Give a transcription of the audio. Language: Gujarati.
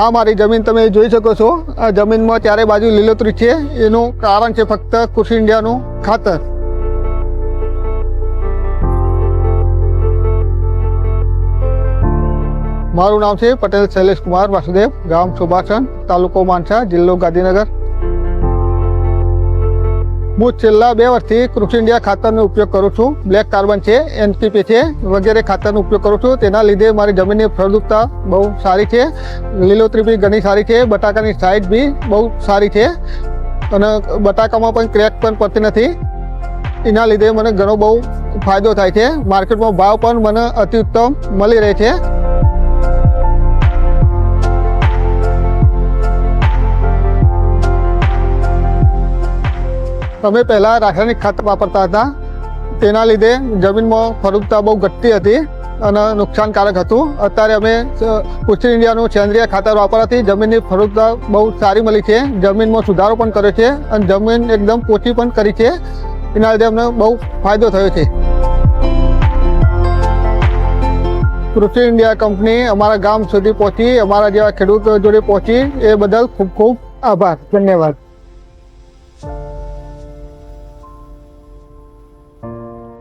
આ મારી જમીન તમે જોઈ શકો છો. આ જમીનમાં ચારે બાજુ લીલોતરી છે. એનું કારણ છે ફક્ત કૃષિ ઇન્ડિયાનું ખાતર. મારું નામ છે પટેલ શૈલેષ કુમાર વાસુદેવ. ગામ સુભાષણ, તાલુકો માનસા જિલ્લો ગાંધીનગર. હું છેલ્લા બે વર્ષથી કૃષિ ઇન્ડિયા ખાતરનો ઉપયોગ કરું છું. બ્લેક કાર્બન છે એનપીપી છે, વગેરે ખાતરનો ઉપયોગ કરું છું. તેના લીધે મારી જમીનની ફળદ્રુપતા બહુ સારી છે. લીલોતરી બી ઘણી સારી છે. બટાકાની સાઇઝ બી બહુ સારી છે. અને બટાકામાં પણ ક્રેક પણ પડતી નથી. એના લીધે મને ઘણો બહુ ફાયદો થાય છે. માર્કેટમાં ભાવ પણ મને અતિ ઉત્તમ મળી રહે છે. અમે પહેલાં રાસાયણિક ખાતર વાપરતા હતા. તેના લીધે જમીનમાં ફળદ્રુપતા બહુ ઘટતી હતી અને નુકસાનકારક હતું. અત્યારે અમે કૃષિ ઇન્ડિયાનું સેન્દ્રિય ખાતર વાપરવાથી જમીનની ફળદ્રુપતા બહુ સારી મળી છે. જમીનમાં સુધારો પણ કર્યો છે અને જમીન એકદમ પોચી પણ કરી છે. એના લીધે અમને બહુ ફાયદો થયો છે. કૃષિ ઇન્ડિયા કંપની અમારા ગામ સુધી પહોંચી, અમારા જેવા ખેડૂતો જોડે પહોંચી. એ બદલ ખૂબ ખૂબ આભાર. ધન્યવાદ.